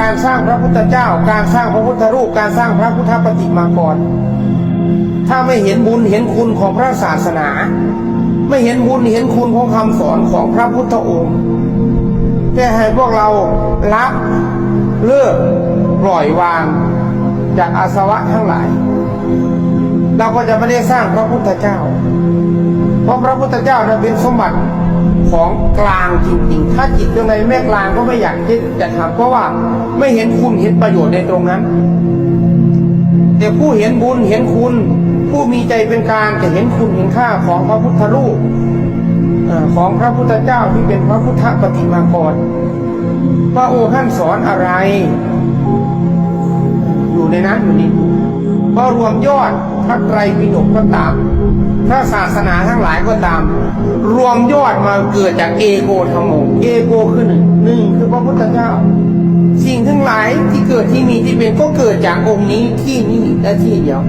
การสร้างพระพุทธเจ้า การสร้างพระพุทธรูป การสร้างพระพุทธปฏิมากร ถ้าไม่เห็นบุญเห็นคุณของพระศาสนา ไม่เห็นบุญเห็นคุณของคำสอนของพระพุทธองค์แต่ให้พวกเราละเลิกปล่อยวางจากอาสวะทั้งหลาย เราก็จะไม่ได้สร้างพระพุทธเจ้า เพราะพระพุทธเจ้านั้นเป็นสมบัติ ของกลางจริงๆ ถ้าจิตยังไงแม่กลางก็ไม่อยากที่จะทำเพราะว่าไม่เห็นคุณเห็นประโยชน์ในตรงนั้น แต่ผู้เห็นบุญเห็นคุณ ผู้มีใจเป็นกลางจะเห็นคุณเห็นค่าของพระพุทธรูปของพระพุทธเจ้าที่เป็นพระพุทธปฏิมากรว่าโอ้ท่านสอนอะไร อยู่ในนั้นอยู่นี่พอรวมยอดพระไตรปิฎกก็ตาม ถ้าศาสนาทั้งหลายก็ตาม รวมยอดมาเกิดจากเอโกธรรมโมเอโกคือหนึ่งหนึ่งคือพระพุทธเจ้า สิ่งทั้งหลายที่เกิดที่มีที่เป็นก็เกิดจากองค์นี้ที่นี่และที่เดียว